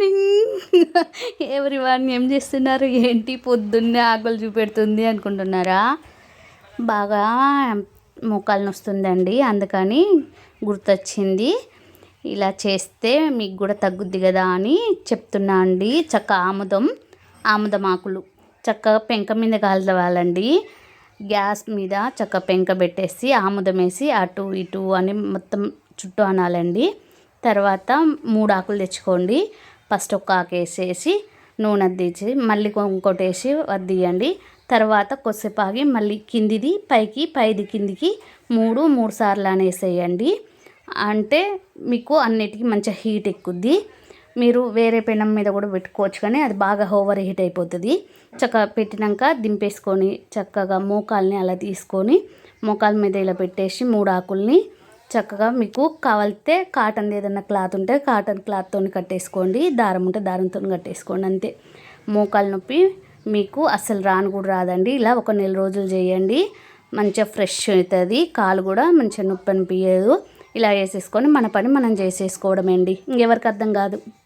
Morning ఎవరి వాడిని ఏం చేస్తున్నారు? ఏంటి? పొద్దున్నే ఆకలి చూపెడుతుంది అనుకుంటున్నారా? బాగా మోకాలు నొస్తుందండి. అందుకని గుర్తొచ్చింది. ఇలా చేస్తే మీకు కూడా తగ్గుద్ది కదా అని చెప్తున్నా అండి. చక్క ఆముదం ఆముదం ఆకులు. చక్కగా పెంక మీద కాలవాలండి గ్యాస్ మీద చక్క పెంక పెట్టేసి ఆముదం వేసి అటు ఇటు అని మొత్తం చుట్టూ అనాలండి. తర్వాత మూడు ఆకులు తెచ్చుకోండి. ఫస్ట్ ఒక ఆకేసేసి నూనె తీసి మళ్ళీ ఇంకోటి వేసి వద్దియండి తర్వాత కొద్దిసేపు ఆగి మళ్ళీ కిందిది పైకి పైది కిందికి మూడు మూడు సార్లు అనేసేయండి అంటే మీకు అన్నిటికీ మంచిగా హీట్ ఎక్కుద్ది. మీరు వేరే పెనం మీద కూడా పెట్టుకోవచ్చు కానీ అది బాగా ఓవర్ హీట్ అయిపోతుంది. చక్కగా పెట్టినాక దింపేసుకొని చక్కగా మోకాల్ని అలా తీసుకొని మోకాల మీద ఇలా పెట్టేసి మూడు ఆకుల్ని చక్కగా మీకు కావాలితే కాటన్ ఏదైనా క్లాత్ ఉంటే కాటన్ క్లాత్తో కట్టేసుకోండి దారం ఉంటే దారంతో కట్టేసుకోండి అంతే. మోకాలు నొప్పి మీకు అస్సలు రాను కూడా రాదండి. ఇలా ఒక నెల రోజులు చేయండి. మంచిగా ఫ్రెష్ అవుతుంది. కాలు కూడా మంచిగా నొప్పి అనిపించదు ఇలా వేసేసుకొని మన పని మనం చేసేసుకోవడమే అండి ఇంకెవరికి అర్థం కాదు.